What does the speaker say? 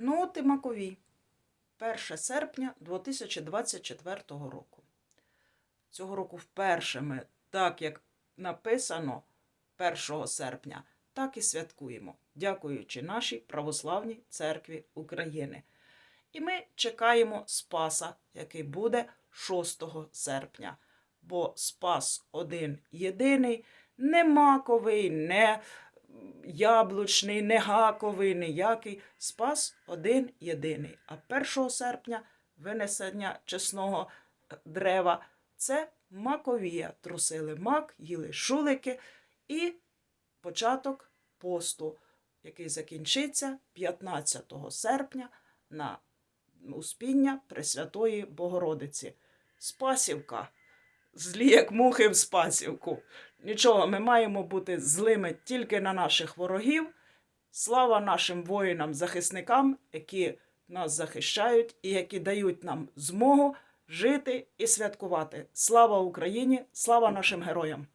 Ну, от і Маковій. 1 серпня 2024 року. Цього року вперше ми, так як написано 1 серпня, так і святкуємо, дякуючи нашій православній церкві України. І ми чекаємо Спаса, який буде 6 серпня. Бо Спас один єдиний, не маковий, не яблучний, не гаковий, ніякий. Спас один єдиний. А 1 серпня винесення чесного дерева це маковія. Трусили мак, їли шулики і початок посту, який закінчиться 15 серпня на успіння Пресвятої Богородиці. Спасівка. Злі, як мухи в спасівку. Нічого, ми маємо бути злими тільки на наших ворогів. Слава нашим воїнам-захисникам, які нас захищають і які дають нам змогу жити і святкувати. Слава Україні! Слава нашим героям!